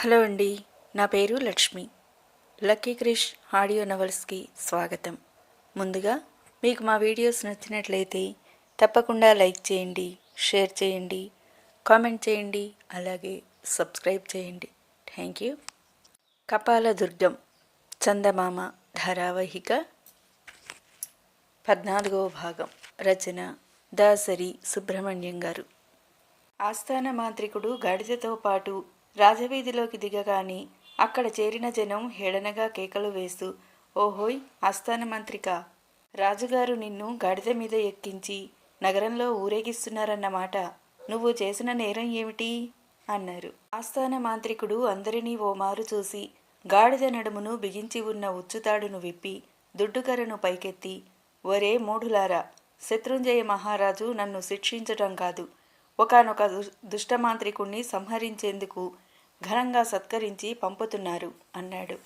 Hello అండి నా పేరు లక్ష్మి. లక్కీ క్రిష్ ఆడియో నవల్స్కి స్వాగతం. ముందుగా మీకు మా వీడియోస్ నచ్చినట్లయితే తప్పకుండా లైక్ చేయండి షేర్ చేయండి కామెంట్ చేయండి అలాగే సబ్స్క్రైబ్ చేయండి. Thank you. కపాల దుర్గం చందమామ ధారావాహిక పద్నాలుగవ భాగం రచన దాసరి సుబ్రహ్మణ్యం గారు. ఆస్థాన మాంత్రికుడు గాడిదతో పాటు రాజవీధిలోకి దిగగాని అక్కడ చేరిన జనం హేళనగా కేకలు వేస్తూ ఓహోయ్ ఆస్థాన మంత్రిక! రాజుగారు నిన్ను గాడిద మీద ఎక్కించి నగరంలో ఊరేగిస్తున్నారన్నమాట నువ్వు చేసిన నేరం ఏమిటి అన్నారు. ఆస్థాన మాంత్రికుడు అందరినీ ఓ మారు చూసి గాడిద నడుమును బిగించి ఉన్న ఉచ్చుతాడును విప్పి దుడ్డుకరను పైకెత్తి ఒరే మూఢులారా! శత్రుంజయ మహారాజు నన్ను శిక్షించటం కాదు. ఒకనొక దుష్టమాంత్రికుణ్ణి సంహరించేందుకు ఘనంగా సత్కరించి పంపుతున్నారు అన్నాడు.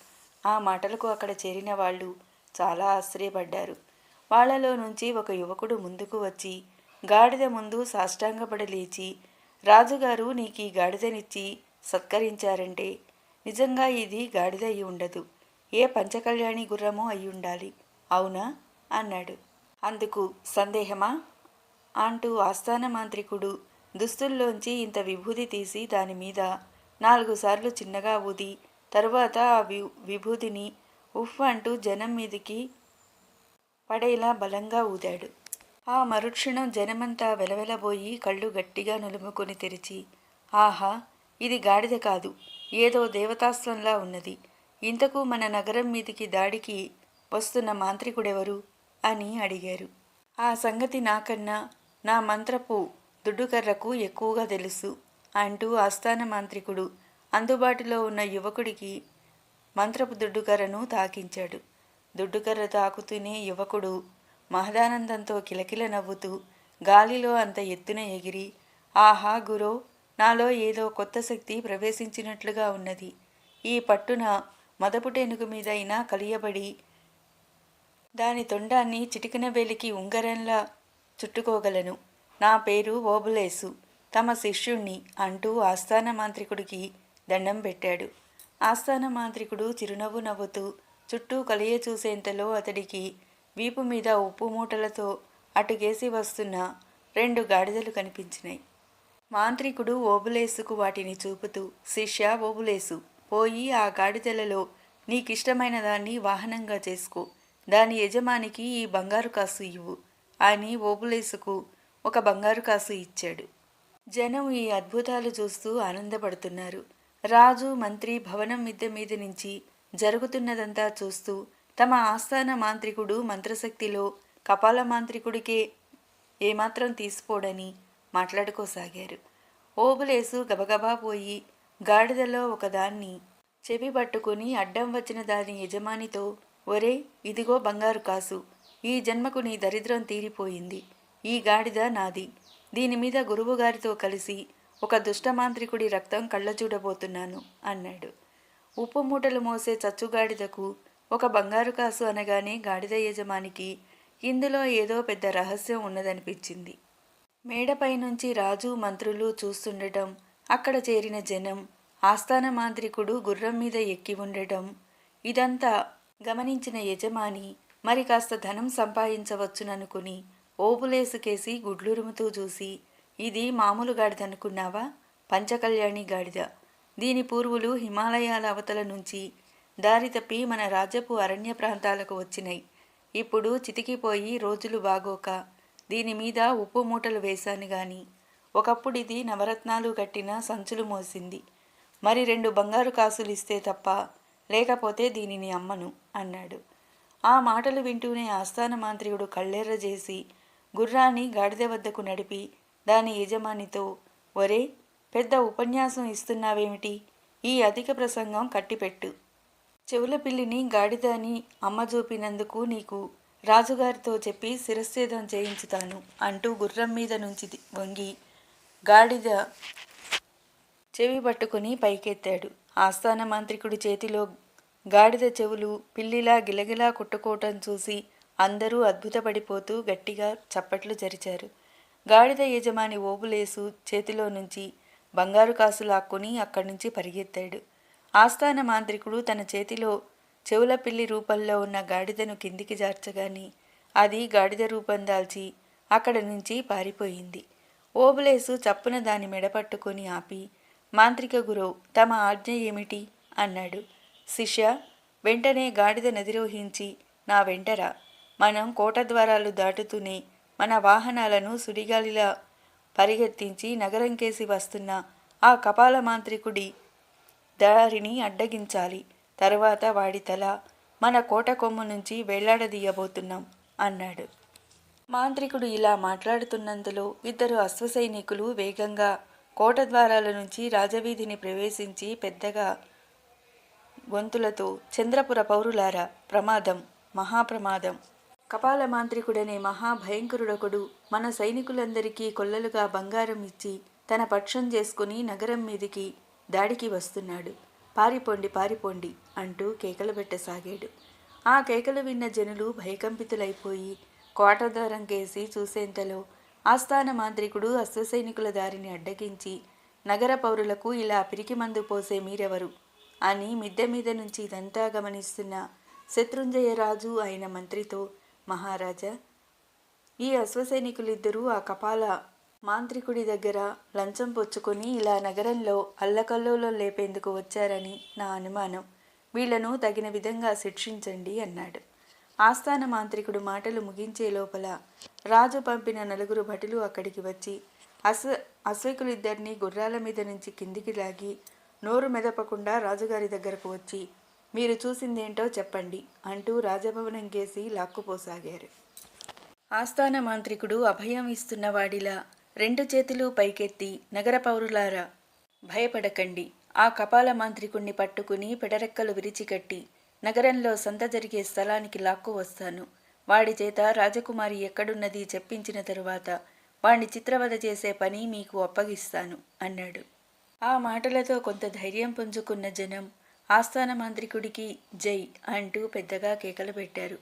ఆ మాటలకు అక్కడ చేరిన వాళ్ళు చాలా ఆశ్చర్యపడ్డారు. వాళ్ళలో నుంచి ఒక యువకుడు ముందుకు వచ్చి గాడిద ముందు సాష్టాంగపడి లేచి రాజుగారు నీకు ఈ గాడిదనిచ్చి సత్కరించారంటే నిజంగా ఇది గాడిద అయి ఉండదు. ఏ పంచకళ్యాణి గుర్రమో అయి ఉండాలి. అవునా అన్నాడు. అందుకు సందేహమా అంటూ ఆస్థాన మాంత్రికుడు దుస్తుల్లోంచి ఇంత విభూది తీసి దాని మీద నాలుగు సార్లు చిన్నగా ఊది. తరువాత ఆ వి విభూతిని ఉఫ్ అంటూ జనం మీదికి పడేలా బలంగా ఊదాడు. ఆ మరుక్షణం జనమంతా వెలవెలబోయి కళ్ళు గట్టిగా నులుముకొని తెరిచి ఆహా ఇది గాడిద కాదు ఏదో దేవతాస్త్రంలా ఉన్నది. ఇంతకు మన నగరం మీదికి దాడికి వస్తున్న మాంత్రికుడెవరు? అని అడిగారు. ఆ సంగతి నాకన్నా నా మంత్రపు దుడ్డుకర్రకు ఎక్కువగా తెలుసు. అంటూ ఆస్థాన మాంత్రికుడు అందుబాటులో ఉన్న యువకుడికి మంత్రపు దుడ్డుకర్రను తాకించాడు. దుడ్డుకర్ర తాకుతూనే యువకుడు మహదానందంతో కిలకిల నవ్వుతూ గాలిలో అంత ఎత్తున ఎగిరి ఆహా గురో నాలో ఏదో కొత్త శక్తి ప్రవేశించినట్లుగా ఉన్నది. ఈ పట్టున మదపుటెనుగు మీదైనా కలియబడి దాని తొండాన్ని చిటికిన వేలికి ఉంగరంలా చుట్టుకోగలను. నా పేరు ఓబులేసు. తమ శిష్యుణ్ణి అంటూ ఆస్థాన మాంత్రికుడికి దండం పెట్టాడు. ఆస్థాన మాంత్రికుడు చిరునవ్వు నవ్వుతూ చుట్టూ కలియ చూసేంతలో అతడికి వీపు మీద ఉప్పు మూటలతో అటుగేసి వస్తున్న రెండు గాడిదలు కనిపించినాయి మాంత్రికుడు ఓబులేసుకు వాటిని చూపుతూ శిష్య ఓబులేసు పోయి ఆ గాడిదలలో నీకిష్టమైన దాన్ని వాహనంగా చేసుకో. దాని యజమానికి ఈ బంగారు కాసు ఇవ్వు. అని ఓబులేసుకు ఒక బంగారు కాసు ఇచ్చాడు. జనం ఈ అద్భుతాలు చూస్తూ ఆనందపడుతున్నారు. రాజు మంత్రి భవనం మిద్దె మీద నుంచి జరుగుతున్నదంతా చూస్తూ తమ ఆస్థాన మాంత్రికుడు మంత్రశక్తిలో కపాల మాంత్రికుడికే ఏమాత్రం తీసిపోడని మాట్లాడుకోసాగారు. ఓబులేసు గబగబా పోయి గాడిదలో ఒకదాన్ని చెవి పట్టుకుని అడ్డం వచ్చిన దాని యజమానితో ఒరే ఇదిగో బంగారు కాసు. ఈ జన్మకు నీ దరిద్రం తీరిపోయింది. ఈ గాడిద నాది. దీని మీద గురువుగారితో కలిసి ఒక దుష్టమాంత్రికుడి రక్తం కళ్ళచూడబోతున్నాను అన్నాడు. ఉప్పు మూటలు మోసే చచ్చుగాడిదకు ఒక బంగారు కాసు అనగానే గాడిద యజమానికి ఇందులో ఏదో పెద్ద రహస్యం ఉన్నదనిపించింది. మేడపై నుంచి రాజు మంత్రులు చూస్తుండటం అక్కడ చేరిన జనం ఆస్థాన మాంత్రికుడు గుర్రం మీద ఎక్కి ఉండటం ఇదంతా గమనించిన యజమాని మరి కాస్త ధనం సంపాదించవచ్చుననుకుని ఓపులేసుకేసి గుడ్లురుముతూ చూసి ఇది మామూలు గాడిదనుకున్నావా పంచకళ్యాణి గాడిద. దీని పూర్వులు హిమాలయాల అవతల నుంచి దారి తప్పి మన రాజ్యపు అరణ్య ప్రాంతాలకు వచ్చినాయి ఇప్పుడు చితికిపోయి రోజులు బాగోక దీని మీద ఉప్పు మూటలు వేశాను గాని. ఒకప్పుడు ఇది నవరత్నాలు కట్టిన సంచులు మోసింది. మరి రెండు బంగారు కాసులు ఇస్తే తప్ప లేకపోతే దీనిని అమ్మను అన్నాడు. ఆ మాటలు వింటూనే ఆస్థాన మాంత్రికుడు కళ్ళెర్ర చేసి గుర్రాన్ని గాడిద వద్దకు నడిపి దాని యజమానితో ఒరే పెద్ద ఉపన్యాసం ఇస్తున్నావేమిటి? ఈ అధిక ప్రసంగం కట్టిపెట్టు. చెవుల పిల్లిని గాడిదని అమ్మ చూపినందుకు నీకు రాజుగారితో చెప్పి శిరశ్ఛేదం చేయించుతాను అంటూ గుర్రం మీద నుంచి వంగి గాడిద చెవి పట్టుకుని పైకెత్తాడు. ఆస్థాన మాంత్రికుడి చేతిలో గాడిద చెవులు పిల్లిలా గిలగిలా కుట్టుకోవటం చూసి అందరూ అద్భుతపడిపోతూ గట్టిగా చప్పట్లు జరిచారు. గాడిద యజమాని ఓబులేసు చేతిలో నుంచి బంగారు కాసు లాక్కొని అక్కడి నుంచి పరిగెత్తాడు. ఆస్థాన మాంత్రికుడు తన చేతిలో చెవుల పిల్లి రూపంలో ఉన్న గాడిదను కిందికి జార్చగాని అది గాడిద రూపం దాల్చి అక్కడ నుంచి పారిపోయింది. ఓబులేసు చప్పున దాని మెడపట్టుకొని ఆపి మాంత్రిక గురువు తమ ఆజ్ఞ ఏమిటి అన్నాడు. శిష్య వెంటనే గాడిద నదిరోహించి నా వెంటరా మనం కోట ద్వారాలు దాటుతూనే మన వాహనాలను సుడిగాలిలా పరిగెత్తించి నగరం కేసి వస్తున్న ఆ కపాల మాంత్రికుడి దారిని అడ్డగించాలి. తరువాత వాడి తల మన కోట కొమ్ము నుంచి వెళ్ళాడదీయబోతున్నాం అన్నాడు. మాంత్రికుడు ఇలా మాట్లాడుతున్నంతలో ఇద్దరు అశ్వసైనికులు వేగంగా కోట ద్వారాల నుంచి రాజవీధిని ప్రవేశించి పెద్దగా గొంతులతో చంద్రపుర పౌరులారా ప్రమాదం మహాప్రమాదం కపాల మాంత్రికుడనే మహాభయంకరుడొకడు. మన సైనికులందరికీ కొల్లలుగా బంగారం ఇచ్చి తన పక్షం చేసుకుని నగరం మీదికి దాడికి వస్తున్నాడు. పారిపోండి పారిపోండి అంటూ కేకలు పెట్టసాగాడు. ఆ కేకలు విన్న జనులు భయకంపితులైపోయి కోటద్వారం కేసి చూసేంతలో ఆస్థాన మాంత్రికుడు అశ్వసైనికుల దారిని అడ్డగించి నగర పౌరులకు ఇలా పిరికి మందు పోసే మీరెవరు? అని మిద్దె మీద నుంచి ఇదంతా గమనిస్తున్న శత్రుంజయరాజు అయిన మంత్రితో మహారాజా. ఈ అశ్వసైనికులిద్దరూ ఆ కపాల మాంత్రికుడి దగ్గర లంచం పుచ్చుకొని ఇలా నగరంలో అల్లకల్లోలం లేపేందుకు వచ్చారని నా అనుమానం. వీళ్ళను తగిన విధంగా శిక్షించండి అన్నాడు. ఆస్థాన మాంత్రికుడు మాటలు ముగించే లోపల రాజు పంపిన నలుగురు భటులు అక్కడికి వచ్చి అశ్వ అశ్వకులిద్దరినీ గుర్రాల మీద నుంచి కిందికి లాగి నోరు మెదపకుండా రాజుగారి దగ్గరకు వచ్చి మీరు చూసిందేంటో చెప్పండి అంటూ రాజభవనం కేసి లాక్కుపోసాగారు. ఆస్థాన మాంత్రికుడు అభయం ఇస్తున్న వాడిలా రెండు చేతులు పైకెత్తి నగర పౌరులారా భయపడకండి. ఆ కపాల మాంత్రికుణ్ణి పట్టుకుని పెడరెక్కలు విరిచికట్టి నగరంలో సంత జరిగే స్థలానికి లాక్కు వస్తాను వాడి చేత రాజకుమారి ఎక్కడున్నది చెప్పించిన తరువాత వాణ్ణి చిత్రవధ చేసే పని మీకు అప్పగిస్తాను అన్నాడు. ఆ మాటలతో కొంత ధైర్యం పుంజుకున్న జనం ఆస్థాన మాంత్రికుడికి జై అంటూ పెద్దగా కేకలు పెట్టారు.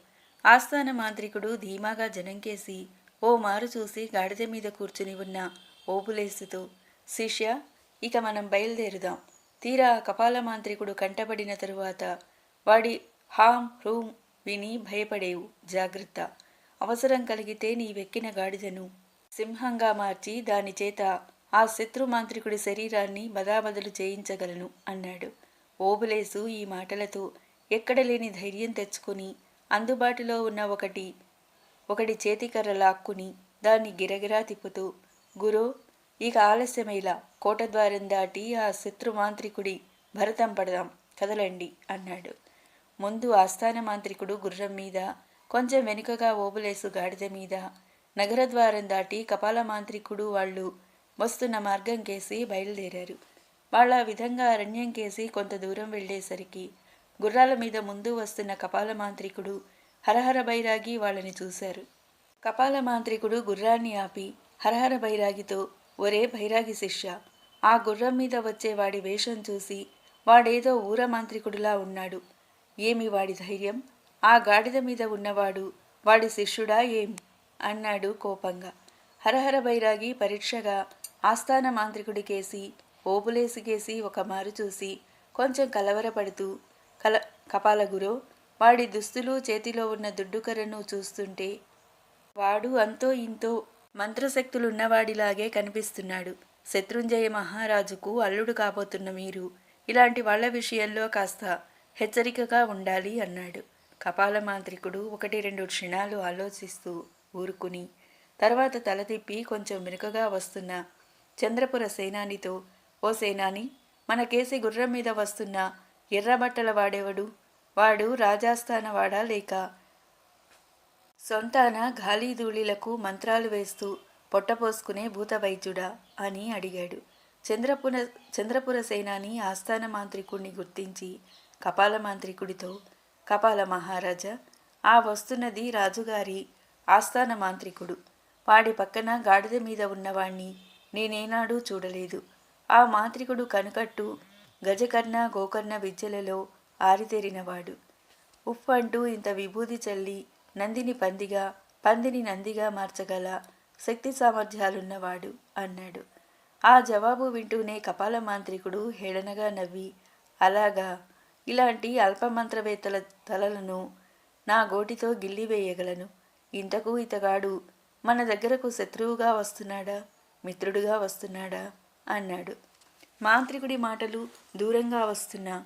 ఆస్థాన మాంత్రికుడు ధీమాగా జనంకేసి ఓ మారు చూసి గాడిద మీద కూర్చుని ఉన్న ఓపులేసుతో శిష్య ఇక మనం బయలుదేరుదాం. తీరా కపాల మాంత్రికుడు కంటపడిన తరువాత వాడి హాం హ్రూం విని భయపడేవు. జాగ్రత్త. అవసరం కలిగితే నీవెక్కిన గాడిదను సింహంగా మార్చి దాని చేత ఆ శత్రు మాంత్రికుడి శరీరాన్ని బదాబదలు చేయించగలను అన్నాడు. ఓబులేసు ఈ మాటలతో ఎక్కడ లేని ధైర్యం తెచ్చుకుని అందుబాటులో ఉన్న ఒకటి ఒకటి చేతికర్ర లాక్కుని దాన్ని గిరగిరా తిప్పుతూ గురో ఇక ఆలస్యమైలా. కోటద్వారం దాటి ఆ శత్రు మాంత్రికుడి భరతం పడదాం కదలండి అన్నాడు. ముందు ఆస్థాన మాంత్రికుడు గుర్రం మీద కొంచెం వెనుకగా ఓబులేసు గాడిద మీద నగరద్వారం దాటి కపాల మాంత్రికుడు వాళ్ళు వస్తున్న మార్గం కేసి బయలుదేరారు. వాళ్ళ విధంగా అరణ్యం కేసి కొంత దూరం వెళ్ళేసరికి గుర్రాల మీద ముందు వస్తున్న కపాల మాంత్రికుడు హరహర బైరాగి వాళ్ళని చూశారు. కపాల మాంత్రికుడు గుర్రాన్ని ఆపి హరహర బైరాగితో ఒరే బైరాగి శిష్య ఆ గుర్రం మీద వచ్చే వాడి వేషం చూసి వాడేదో ఊర మాంత్రికుడిలా ఉన్నాడు. ఏమి వాడి ధైర్యం? ఆ గాడిద మీద ఉన్నవాడు వాడి శిష్యుడా ఏం అన్నాడు కోపంగా. హరహర బైరాగి పరీక్షగా ఆస్థాన మాంత్రికుడికేసి ఓపులేసికేసి ఒక మారు చూసి కొంచెం కలవరపడుతూ కల కపాలగురో వాడి దుస్తులు చేతిలో ఉన్న దుడ్డుకర్రను చూస్తుంటే వాడు అంతో ఇంతో మంత్రశక్తులున్నవాడిలాగే కనిపిస్తున్నాడు. శత్రుంజయ మహారాజుకు అల్లుడు కాబోతున్న మీరు ఇలాంటి వాళ్ళ విషయంలో కాస్త హెచ్చరికగా ఉండాలి అన్నాడు. కపాల మాంత్రికుడు ఒకటి రెండు క్షణాలు ఆలోచిస్తూ ఊరుకుని తర్వాత తల తిప్పి కొంచెం మెరుకగా వస్తున్న చంద్రపుర సేనానితో ఓ సేనాని మన కేసి గుర్రం మీద వస్తున్న ఎర్రబట్టల వాడెవడు? వాడు రాజాస్థాన వాడా లేక? సొంతాన గాలిధూళిలకు మంత్రాలు వేస్తూ పొట్టపోసుకునే భూత వైద్యుడా అని అడిగాడు. చంద్రపుర చంద్రపుర సేనాని ఆస్థాన మాంత్రికుడిని గుర్తించి కపాల మాంత్రికుడితో కపాల మహారాజా ఆ వస్తున్నది రాజుగారి ఆస్థాన మాంత్రికుడు. వాడి పక్కన గాడిద మీద ఉన్నవాణ్ణి నేనేనాడూ చూడలేదు. ఆ మాంత్రికుడు కనుకట్టు గజకర్ణ గోకర్ణ విద్యలలో ఆరితేరినవాడు. ఉఫ్ అంటూ ఇంత విభూది చల్లి నందిని పందిగా పందిని నందిగా మార్చగల శక్తి సామర్థ్యాలున్నవాడు అన్నాడు. ఆ జవాబు వింటూనే కపాల మాంత్రికుడు హేళనగా నవ్వి అలాగా? ఇలాంటి అల్పమంత్రవేత్తల తలలను నా గోటితో గిల్లివేయగలను ఇంతకు ఇతగాడు మన దగ్గరకు శత్రువుగా వస్తున్నాడా? మిత్రుడుగా వస్తున్నాడా? అన్నాడు. మాంత్రికుడి మాటలు దూరంగా వస్తున్నా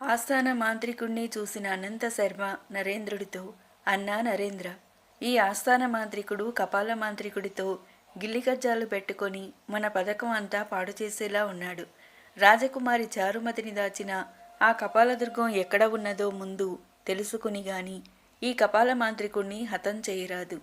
ఆస్థాన మాంత్రికుణ్ణి చూసిన అనంత శర్మ నరేంద్రుడితో అన్నా నరేంద్ర ఈ ఆస్థాన మాంత్రికుడు కపాల మాంత్రికుడితో గిల్లికజ్జాలు పెట్టుకొని మన పథకం అంతా పాడు చేసేలా ఉన్నాడు. రాజకుమారి చారుమతిని దాచిన ఆ కపాలదుర్గం ఎక్కడ ఉన్నదో ముందు తెలుసుకుని గాని ఈ కపాల మాంత్రికుణ్ణి హతం చేయరాదు.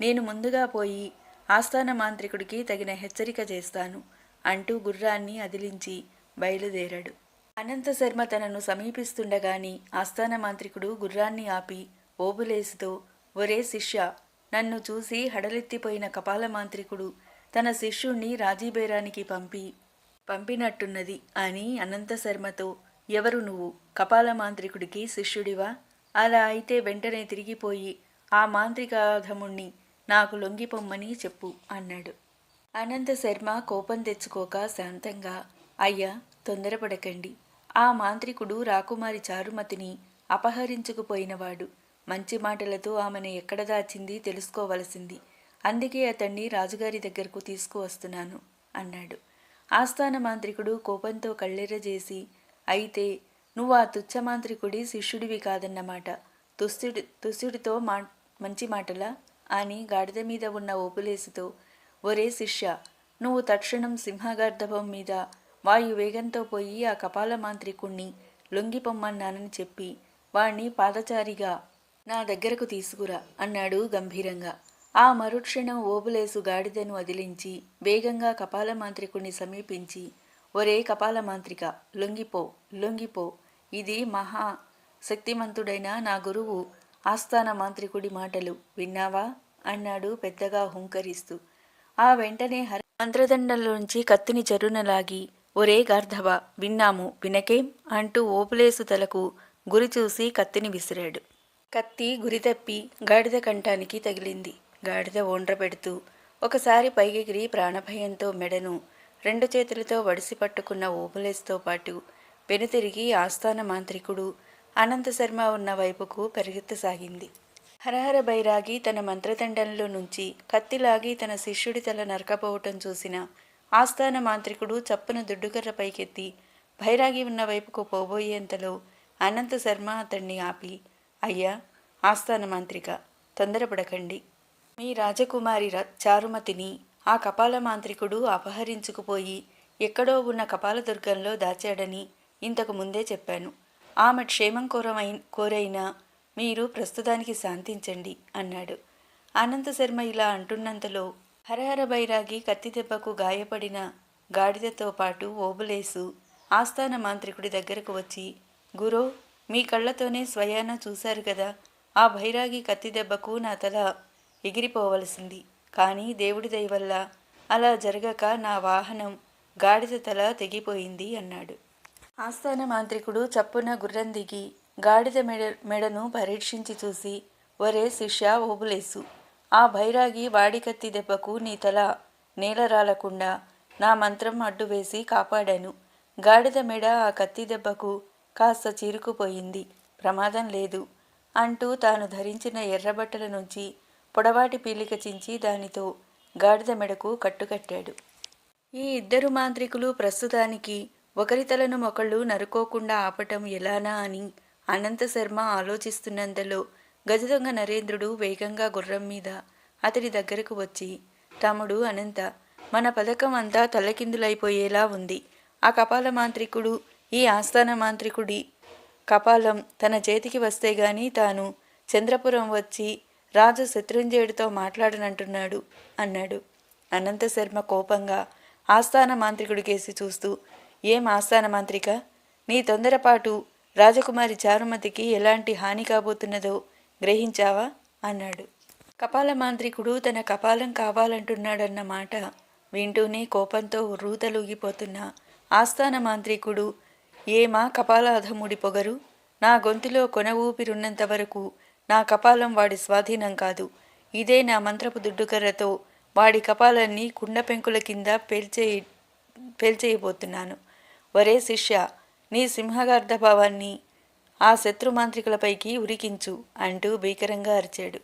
నేను ముందుగా పోయి ఆస్థాన మాంత్రికుడికి తగిన హెచ్చరిక చేస్తాను. అంటూ గుర్రాన్ని అదిలించి బయలుదేరాడు. అనంత శర్మ తనను సమీపిస్తుండగాని ఆస్థాన మాంత్రికుడు గుర్రాన్ని ఆపి ఓబులేసుతో ఒరే శిష్య నన్ను చూసి హడలెత్తిపోయిన కపాల మాంత్రికుడు తన శిష్యుణ్ణి రాజీబేరానికి పంపి పంపినట్టున్నది అని అనంత శర్మతో ఎవరు నువ్వు? కపాల మాంత్రికుడికి శిష్యుడివా? అలా అయితే వెంటనే తిరిగిపోయి ఆ మాంత్రికాధముణ్ణి నాకు లొంగిపొమ్మని చెప్పు అన్నాడు. అనంత శర్మ కోపం తెచ్చుకోక శాంతంగా అయ్యా తొందరపడకండి. ఆ మాంత్రికుడు రాకుమారి చారుమతిని అపహరించుకుపోయినవాడు. మంచి మాటలతో ఆమెను ఎక్కడ దాచింది తెలుసుకోవలసింది. అందుకే అతన్ని రాజుగారి దగ్గరకు తీసుకువస్తున్నాను అన్నాడు. ఆస్థాన మాంత్రికుడు కోపంతో కళ్ళెర్రజేసి అయితే నువ్వు ఆ తుచ్చ మాంత్రికుడి శిష్యుడివి కాదన్నమాట. తుస్సుడి తుస్సుడితో మా మంచి మాటలా? అని గాడిద మీద ఉన్న ఓపులేసుతో ఒరే శిష్య నువ్వు తక్షణం సింహగర్ధభం మీద వాయు వేగంతో పోయి ఆ కపాల మాంత్రికుణ్ణి లొంగిపొమ్మన్నానని చెప్పి వాణ్ణి పాదచారిగా నా దగ్గరకు తీసుకురా అన్నాడు గంభీరంగా. ఆ మరుక్షణం ఓబులేసు గాడిదను వదిలించి వేగంగా కపాల మాంత్రికుణ్ణి సమీపించి ఒరే కపాల మాంత్రిక లొంగిపో లొంగిపో ఇది మహా శక్తిమంతుడైన నా గురువు ఆస్థాన మాంత్రికుడి మాటలు విన్నావా? అన్నాడు పెద్దగా హుంకరిస్తూ. ఆ వెంటనే హరి మంత్రదండంలోంచి కత్తిని చెరునలాగి ఒరే గార్ధవ విన్నాము వినకేం? అంటూ ఓపులేసు తలకు గురి చూసి కత్తిని విసిరాడు. కత్తి గురి తప్పి గాడిద కంఠానికి తగిలింది. గాడిద ఓండ్ర పెడుతూ ఒకసారి పైకెగిరి ప్రాణభయంతో మెడను రెండు చేతులతో వడిసి పట్టుకున్న ఓపులేసుతో పాటు వెనుతిరిగి ఆస్థాన మాంత్రికుడు అనంత శర్మ ఉన్న వైపుకు పరిగెత్తసాగింది. హరహర బైరాగి తన మంత్రదండంలో నుంచి కత్తిలాగి తన శిష్యుడి తల నరకపోవటం చూసిన ఆస్థాన మాంత్రికుడు చప్పున దుడ్డుకర్ర పైకెత్తి భైరాగి ఉన్న వైపుకు పోబోయేంతలో అనంత శర్మ అతన్ని ఆపి అయ్యా ఆస్థాన మాంత్రిక తొందరపడకండి. మీ రాజకుమారి ర చారుమతిని ఆ కపాల మాంత్రికుడు అపహరించుకుపోయి ఎక్కడో ఉన్న కపాలదుర్గంలో దాచాడని ఇంతకు ముందే చెప్పాను. ఆమె క్షేమం కోరమై కోరైనా మీరు ప్రస్తుతానికి శాంతించండి అన్నాడు. అనంత శర్మ ఇలా అంటున్నంతలో హరహర బైరాగి కత్తి దెబ్బకు గాయపడిన గాడిదతో పాటు ఓబులేసు ఆస్థాన మాంత్రికుడి దగ్గరకు వచ్చి గురో మీ కళ్ళతోనే స్వయాన చూశారు కదా ఆ భైరాగి కత్తిదెబ్బకు నా తల ఎగిరిపోవలసింది. కానీ దేవుడి దయవల్ల అలా జరగక నా వాహనం గాడిద తల తెగిపోయింది అన్నాడు. ఆస్థాన మాంత్రికుడు చప్పున గుర్రం దిగి గాడిద మెడ మెడను పరీక్షించి చూసి ఒరే శిష్య ఓబులేసు ఆ భైరాగి వాడి కత్తి దెబ్బకు నీ తల నేలరాలకుండా నా మంత్రం అడ్డు వేసి కాపాడాను. గాడిద మెడ ఆ కత్తి దెబ్బకు కాస్త చీరుకుపోయింది. ప్రమాదం లేదు అంటూ తాను ధరించిన ఎర్రబట్టల నుంచి పొడవాటి పీలిక చించి దానితో గాడిద మెడకు కట్టుకట్టాడు. ఈ ఇద్దరు మాంత్రికులు ప్రస్తుతానికి ఒకరి తలను ఒకళ్ళు నరుకోకుండా ఆపటం ఎలానా అని అనంత శర్మ ఆలోచిస్తున్నంతలో గజదొంగ నరేంద్రుడు వేగంగా గుర్రం మీద అతడి దగ్గరకు వచ్చి తమ్ముడు అనంత మన పథకం అంతా తలకిందులైపోయేలా ఉంది. ఆ కపాల మాంత్రికుడు ఈ ఆస్థాన మాంత్రికుడి కపాలం తన చేతికి వస్తే గాని తాను చంద్రపురం వచ్చి రాజు శత్రుంజయుడితో మాట్లాడనంటున్నాడు అన్నాడు. అనంత శర్మ కోపంగా ఆస్థాన మాంత్రికుడి కేసి చూస్తూ ఏం ఆస్థాన మాంత్రిక? నీ తొందరపాటు రాజకుమారి చారుమతికి ఎలాంటి హాని కాబోతున్నదో గ్రహించావా? అన్నాడు. కపాల మాంత్రికుడు తన కపాలం కావాలంటున్నాడన్న మాట వింటూనే కోపంతో రూతలూగిపోతున్న ఆస్థాన మాంత్రికుడు ఏమా కపాలాధముడి పొగరు? నా గొంతులో కొన ఊపిరున్నంత వరకు నా కపాలం వాడి స్వాధీనం కాదు. ఇదే నా మంత్రపు దుడ్డుకర్రతో వాడి కపాలాన్ని కుండ పెంకుల కింద పేల్చే పేల్చేయబోతున్నాను. ఒరే శిష్య నీ సింహగర్ధభావాన్ని ఆ శత్రు మాంత్రికులపైకి ఉరికించు అంటూ భీకరంగా అరిచాడు.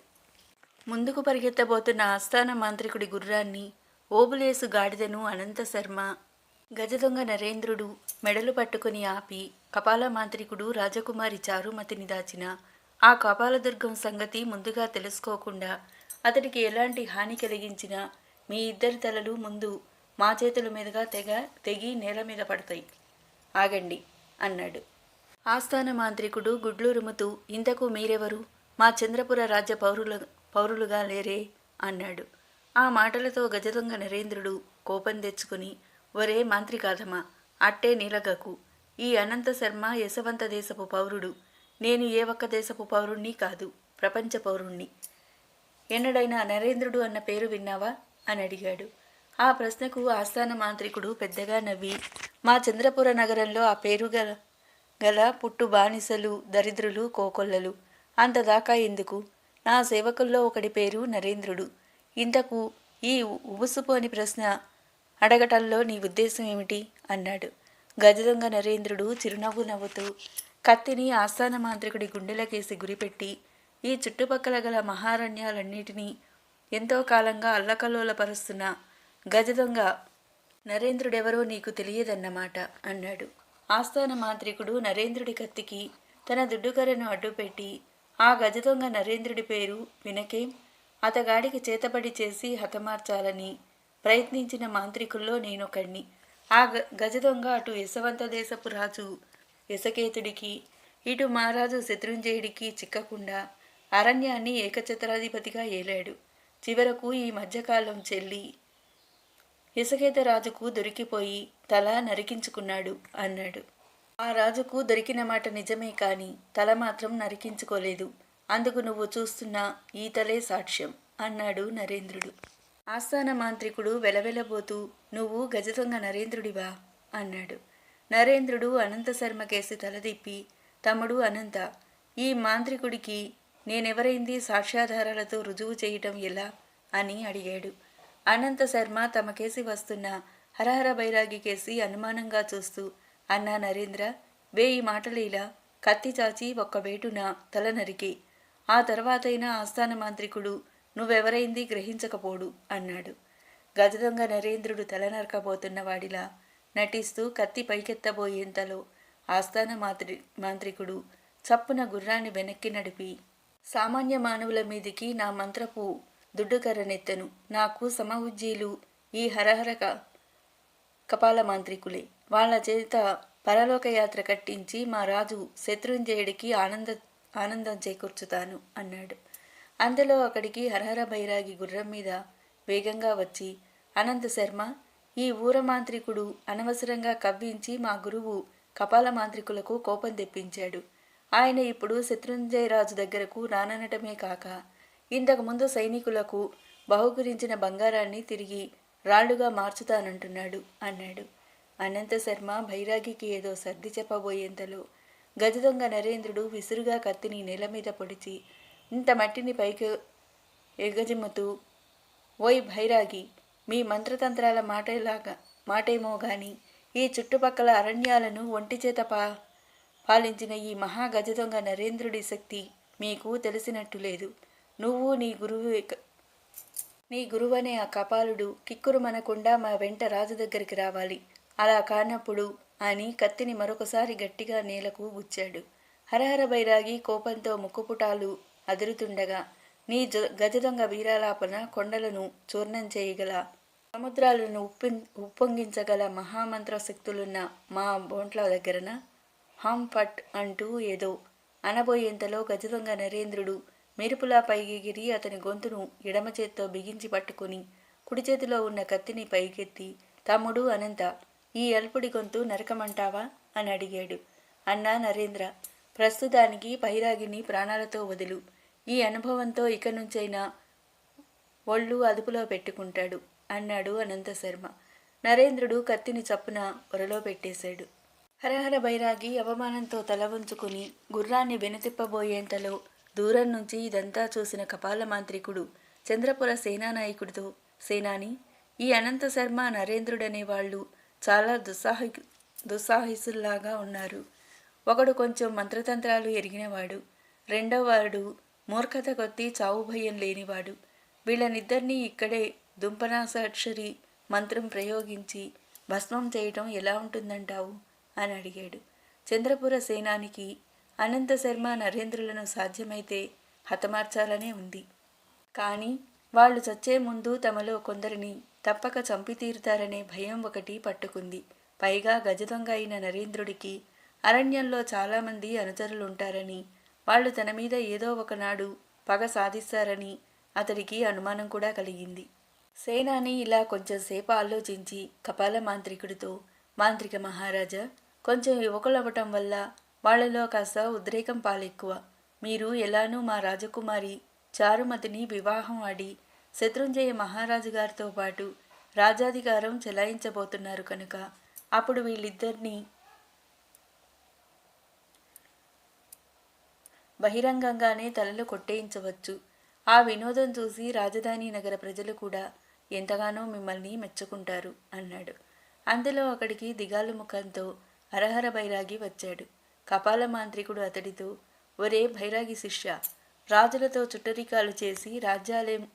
ముందుకు పరిగెత్తబోతున్న ఆస్థాన మాంత్రికుడి గుర్రాన్ని ఓబులేసు గాడిదను అనంత శర్మ గజదొంగ నరేంద్రుడు మెడలు పట్టుకుని ఆపి కపాల మాంత్రికుడు రాజకుమారి చారుమతిని దాచిన ఆ కపాలదుర్గం సంగతి ముందుగా తెలుసుకోకుండా అతడికి ఎలాంటి హాని కలిగించినా మీ ఇద్దరి తలలు ముందు మా చేతుల మీదుగా తెగ తెగి నేల మీద పడతాయి. ఆగండి. అన్నాడు. ఆస్థాన మాంత్రికుడు గుడ్లూరుముతూ ఇంతకు మీరెవరు? మా చంద్రపుర రాజ్య పౌరుల పౌరులుగా లేరే అన్నాడు. ఆ మాటలతో గజదొంగ నరేంద్రుడు కోపం తెచ్చుకుని ఒరే మాంత్రికాధమా అట్టే నీలగకు. ఈ అనంత శర్మ యశవంత దేశపు పౌరుడు. నేను ఏ ఒక్క దేశపు పౌరుణ్ణి కాదు ప్రపంచ పౌరుణ్ణి. ఎన్నడైనా నరేంద్రుడు అన్న పేరు విన్నావా అని అడిగాడు. ఆ ప్రశ్నకు ఆస్థాన మాంత్రికుడు పెద్దగా నవ్వి మా చంద్రపుర నగరంలో ఆ పేరు గల గల పుట్టు బానిసలు దరిద్రులు కోకొల్లలు. అంతదాకా ఎందుకు? నా సేవకుల్లో ఒకడి పేరు నరేంద్రుడు. ఇంతకు ఈ ఉబుసుపోని ప్రశ్న అడగటంలో నీ ఉద్దేశం ఏమిటి? అన్నాడు. గజదొంగ నరేంద్రుడు చిరునవ్వు నవ్వుతూ కత్తిని ఆస్థాన మాంత్రికుడి గుండెలకేసి గురిపెట్టి ఈ చుట్టుపక్కల గల మహారణ్యాలన్నిటినీ ఎంతో కాలంగా అల్లకల్లోలపరుస్తున్న గజదొంగ నరేంద్రుడెవరో నీకు తెలియదన్నమాట అన్నాడు. ఆస్థాన మాంత్రికుడు నరేంద్రుడి కత్తికి తన దుడ్డుకరను అడ్డుపెట్టి ఆ గజదొంగ నరేంద్రుడి పేరు వినకేం అతగాడికి చేతబడి చేసి హతమార్చాలని ప్రయత్నించిన మాంత్రికుల్లో నేనొకణ్ణి. ఆ గ గజదొంగ అటు యశవంత దేశపు రాజు యశకేతుడికి ఇటు మహారాజు శత్రుంజయుడికి చిక్కకుండా అరణ్యాన్ని ఏకఛత్రాధిపతిగా ఏలాడు. చివరకు ఈ మధ్యకాలం చెల్లి ఇసుకేత రాజుకు దొరికిపోయి తల నరికించుకున్నాడు అన్నాడు. ఆ రాజుకు దొరికిన మాట నిజమే కాని తల మాత్రం నరికించుకోలేదు. అందుకు నువ్వు చూస్తున్న ఈ తలే సాక్ష్యం అన్నాడు నరేంద్రుడు. ఆస్థాన మాంత్రికుడు వెలవెలబోతూ నువ్వు గజదొంగ నరేంద్రుడివా? అన్నాడు. నరేంద్రుడు అనంత శర్మ కేసి తలదిప్పి తమ్ముడు అనంత ఈ మాంత్రికుడికి నేనెవరైంది సాక్ష్యాధారాలతో రుజువు చేయటం ఎలా? అని అడిగాడు. అనంత శర్మ తమ కేసి వస్తున్న హరహర బైరాగి కేసి అనుమానంగా చూస్తూ అన్నా నరేంద్ర వేయి మాటలీలా కత్తి చాచి ఒక్కవేటున తల నరికి. ఆ తర్వాతైనా ఆస్థాన మాంత్రికుడు నువ్వెవరైంది గ్రహించకపోడు అన్నాడు. గజదొంగ నరేంద్రుడు తల నరకబోతున్న వాడిలా నటిస్తూ కత్తి పైకెత్తబోయేంతలో ఆస్థాన మాంత్రి మాంత్రికుడు చప్పున గుర్రాన్ని వెనక్కి నడిపి సామాన్య మానవుల మీదికి నా మంత్రపు దుడ్డుకర్రనెత్తను నాకు సమవుజ్జీలు ఈ హరహర క- కపాల మాంత్రికులే వాళ్ళ చేత పరలోకయాత్ర కట్టించి మా రాజు శత్రుంజయుడికి ఆనంద ఆనందం చేకూర్చుతాను అన్నాడు. అందులో అక్కడికి హరహర బైరాగి గుర్రం మీద వేగంగా వచ్చి అనంత శర్మ ఈ ఊర మాంత్రికుడు అనవసరంగా కవ్వించి మా గురువు కపాల మాంత్రికులకు కోపం తెప్పించాడు. ఆయన ఇప్పుడు శత్రుంజయరాజు దగ్గరకు రాననటమే కాక ఇంతకుముందు సైనికులకు బహుకరించిన బంగారాన్ని తిరిగి రాళ్ళుగా మార్చుతానంటున్నాడు అన్నాడు. అనంత శర్మ భైరాగికి ఏదో సర్ది చెప్పబోయేంతలో గజదొంగ నరేంద్రుడు విసురుగా కత్తిని నేల మీద పొడిచి ఇంత మట్టిని పైకి ఎగజిమ్ముతూ ఓయ్ భైరాగి మీ మంత్రతంత్రాల మాటలాగా మాటేమో గాని ఈ చుట్టుపక్కల అరణ్యాలను ఒంటి చేత పా పాలించిన ఈ మహా గజదొంగ నరేంద్రుడి శక్తి మీకు తెలిసినట్టు లేదు. నువ్వు నీ గురువు నీ గురువనే ఆ కపాలుడు. కిక్కురు మనకుండా మా వెంట రాజు దగ్గరికి రావాలి. అలా కానప్పుడు అని కత్తిని మరొకసారి గట్టిగా నేలకు గుచ్చాడు. హరహర బైరాగి కోపంతో ముక్కుపుటాలు అదురుతుండగా నీ జ- గజదొంగ వీరాలాపన కొండలను చూర్ణం చేయగల సముద్రాలను ఉప్పి ఉప్పొంగించగల మహామంత్ర శక్తులున్న మా బోంట్ల దగ్గరన హం ఫట్ అంటూ ఏదో అనబోయేంతలో గజదొంగ నరేంద్రుడు మెరుపులా పైగిగిరి అతని గొంతును ఎడమ చేత్తో బిగించి పట్టుకుని కుడి చేతిలో ఉన్న కత్తిని పైకెత్తి తమ్ముడు అనంత ఈ అల్పుడి గొంతు నరకమంటావా? అని అడిగాడు. అన్నా నరేంద్ర ప్రస్తుతానికి పైరాగిని ప్రాణాలతో వదులు. ఈ అనుభవంతో ఇక నుంచైనా ఒళ్ళు అదుపులో పెట్టుకుంటాడు అన్నాడు అనంత శర్మ. నరేంద్రుడు కత్తిని చప్పున ఒరలో పెట్టేశాడు. హరహర బైరాగి అవమానంతో తల వంచుకుని గుర్రాన్ని వెనుతిప్పబోయేంతలో దూరం నుంచి ఇదంతా చూసిన కపాల మాంత్రికుడు చంద్రపుర సేనానాయకుడితో సేనాని ఈ అనంత శర్మ నరేంద్రుడనే వాళ్ళు చాలా దుస్సాహి దుస్సాహిసుల్లాగా ఉన్నారు. ఒకడు కొంచెం మంత్రతంత్రాలు ఎరిగినవాడు రెండోవాడు మూర్ఖత కొద్ది చావు భయం లేనివాడు. వీళ్ళనిద్దరినీ ఇక్కడే దుంపనాసాక్షరి మంత్రం ప్రయోగించి భస్మం చేయటం ఎలా ఉంటుందంటావు? అని అడిగాడు. చంద్రపుర సేనానికి అనంత శర్మ నరేంద్రులను సాధ్యమైతే హతమార్చాలనే ఉంది. కానీ వాళ్ళు చచ్చే ముందు తమలో కొందరిని తప్పక చంపి తీరుతారనే భయం ఒకటి పట్టుకుంది. పైగా గజదొంగ అయిన నరేంద్రుడికి అరణ్యంలో చాలామంది అనుచరులుంటారని వాళ్ళు తన మీద ఏదో ఒకనాడు పగ సాధిస్తారని అతడికి అనుమానం కూడా కలిగింది. సేనాని ఇలా కొంచెంసేపు ఆలోచించి కపాల మాంత్రికుడితో మాంత్రిక మహారాజా కొంచెం యువకులవ్వటం వల్ల వాళ్ళలో కాస్త ఉద్రేకం పాలెక్కువ. మీరు ఎలానూ మా రాజకుమారి చారుమతిని వివాహం ఆడి శత్రుంజయ మహారాజు గారితో పాటు రాజాధికారం చెలాయించబోతున్నారు కనుక అప్పుడు వీళ్ళిద్దరినీ బహిరంగంగానే తలలు కొట్టేయించవచ్చు. ఆ వినోదం చూసి రాజధాని నగర ప్రజలు కూడా ఎంతగానో మిమ్మల్ని మెచ్చుకుంటారు అన్నాడు. అందులో అక్కడికి దిగాలు ముఖంతో అరహర బైరాగి వచ్చాడు. కపాల మాంత్రికుడు అతడితో ఒరే భైరాగి శిష్య రాజులతో చుట్టరికాలు చేసి రాజ్యాలే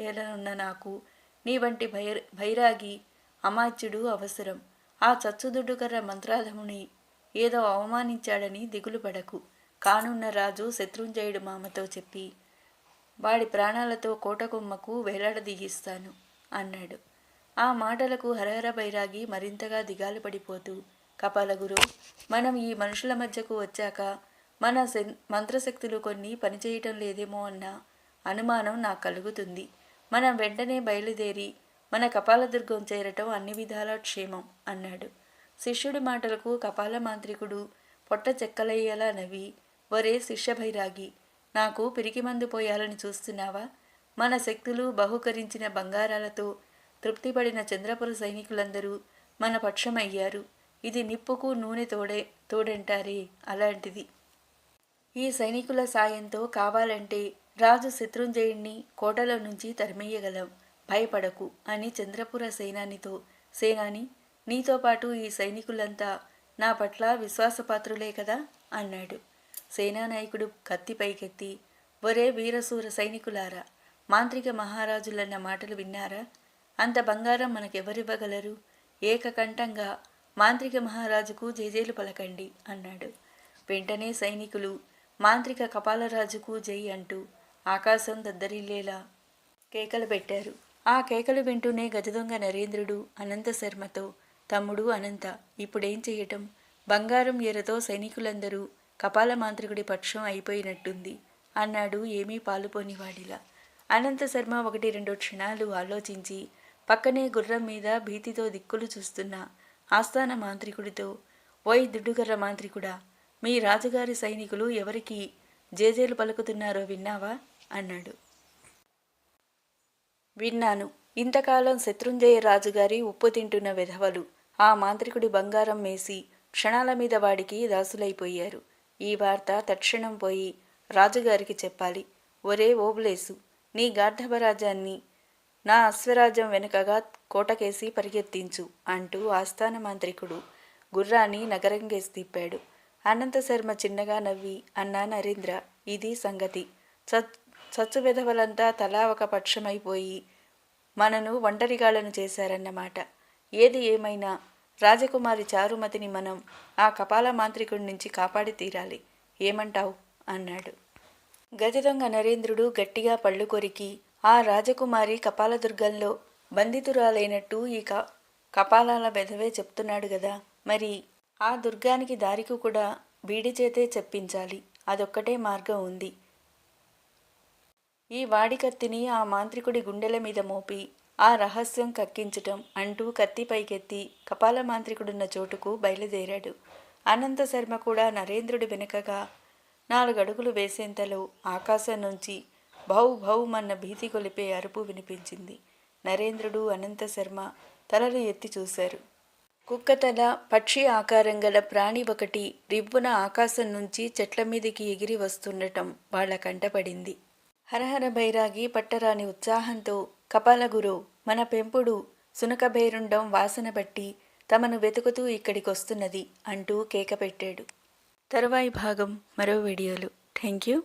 ఏలనున్న నాకు నీ వంటి భైర భైరాగి అమాత్యుడు అవసరం. ఆ చచ్చుదుడ్డుకర్ర మంత్రాధముని ఏదో అవమానించాడని దిగులు పడకు. కానున్న రాజు శత్రుంజయుడు మామతో చెప్పి వాడి ప్రాణాలతో కోటకొమ్మకు వేలాడదీయిస్తాను అన్నాడు. ఆ మాటలకు హరహర బైరాగి మరింతగా దిగాలు పడిపోతూ కపాలగురు. మనం ఈ మనుషుల మధ్యకు వచ్చాక మన మంత్రశక్తులు కొన్ని పనిచేయటం లేదేమో అన్న అనుమానం నాకు కలుగుతుంది. మనం వెంటనే బయలుదేరి మన కపాలదుర్గం చేరటం అన్ని విధాలా క్షేమం అన్నాడు. శిష్యుడి మాటలకు కపాల మాంత్రికుడు పొట్ట చెక్కలయ్యేలా నవ్వి ఒరే శిష్యభైరాగి నాకు పిరికిమందు పోయాలని చూస్తున్నావా? మన శక్తులు బహుకరించిన బంగారాలతో తృప్తిపడిన చంద్రపుర సైనికులందరూ మన పక్షమయ్యారు. ఇది నిప్పుకు నూనె తోడే తోడంటారే అలాంటిది. ఈ సైనికుల సాయంతో కావాలంటే రాజు శత్రుంజయుణ్ణి కోటలో నుంచి తరిమేయగలం. భయపడకు అని చంద్రపుర సేనానితో సేనాని నీతో పాటు ఈ సైనికులంతా నా పట్ల విశ్వాసపాత్రులే కదా అన్నాడు. సేనానాయకుడు కత్తి పైకెత్తి ఒరే వీరసూర సైనికులారా మాంత్రిక మహారాజులన్న మాటలు విన్నారా? అంత బంగారం మనకెవరివ్వగలరు? ఏకకంఠంగా మాంత్రిక మహారాజుకు జయజేలు పలకండి అన్నాడు. వెంటనే సైనికులు మాంత్రిక కపాలరాజుకు జై అంటూ ఆకాశం దద్దరిల్లేలా కేకలు పెట్టారు. ఆ కేకలు వింటూనే గజదొంగ నరేంద్రుడు అనంత శర్మతో తమ్ముడు అనంత ఇప్పుడేం చెయ్యటం? బంగారం ఎరతో సైనికులందరూ కపాల మాంత్రికుడి పక్షం అయిపోయినట్టుంది అన్నాడు ఏమీ పాలుపోనివాడిలా అనంత శర్మ ఒకటి రెండు క్షణాలు ఆలోచించి పక్కనే గుర్రం మీద భీతితో దిక్కులు చూస్తున్న ఆస్థాన మాంత్రికుడితో ఓయ్ దుడ్డుగర్ర మాంత్రికుడా మీ రాజుగారి సైనికులు ఎవరికి జేజేలు పలుకుతున్నారో విన్నావా? అన్నాడు. విన్నాను. ఇంతకాలం శత్రుంజయ రాజుగారి ఉప్పు తింటున్న విధవలు ఆ మాంత్రికుడి బంగారం మేసి క్షణాల మీద వాడికి దాసులైపోయారు. ఈ వార్త తక్షణం పోయి రాజుగారికి చెప్పాలి. ఒరే ఓబులేసు నీ గార్ధవరాజాన్ని నా అశ్వరాజ్యం వెనుకగా కోటకేసి పరిగెత్తించు అంటూ ఆస్థాన మాంత్రికుడు గుర్రాన్ని నగరంగేసి తిప్పాడు. అనంతశర్మ చిన్నగా నవ్వి అన్నా నరేంద్ర ఇది సంగతి. చచ్ చచ్చు విధవలంతా తలా ఒక పక్షమైపోయి మనను ఒంటరిగాళ్ళను చేశారన్నమాట. ఏది ఏమైనా రాజకుమారి చారుమతిని మనం ఆ కపాల మాంత్రికుడి నుంచి కాపాడి తీరాలి. ఏమంటావు? అన్నాడు. గజదొంగ నరేంద్రుడు గట్టిగా పళ్ళు కొరికి ఆ రాజకుమారి కపాలదుర్గంలో బంధితురాలైనట్టు ఈ క కపాలాల బెదవే చెప్తున్నాడు గదా. మరి ఆ దుర్గానికి దారికి కూడా బీడి చేతే చెప్పించాలి. అదొక్కటే మార్గం ఉంది. ఈ వాడి కత్తిని ఆ మాంత్రికుడి గుండెల మీద మోపి ఆ రహస్యం కక్కించటం అంటూ కత్తి పైకెత్తి కపాల మాంత్రికుడున్న చోటుకు బయలుదేరాడు. అనంత శర్మ కూడా నరేంద్రుడి వెనుకగా నాలుగడుగులు వేసేంతలో ఆకాశం నుంచి భౌ భౌమన్న భీతి కొలిపే అరుపు వినిపించింది. నరేంద్రుడు అనంత శర్మ తలలు ఎత్తి చూశారు. కుక్కతల పక్షి ఆకారం గల ప్రాణి ఒకటి రివ్వున ఆకాశం నుంచి చెట్ల మీదికి ఎగిరి వస్తుండటం వాళ్ళ కంటపడింది. హరహర బైరాగి పట్టరాని ఉత్సాహంతో కపాలగురు మన పెంపుడు సునకభైరుండం వాసన బట్టి తమను వెతుకుతూ ఇక్కడికొస్తున్నది అంటూ కేక పెట్టాడు. తరువాయి భాగం మరో వీడియోలు. Thank you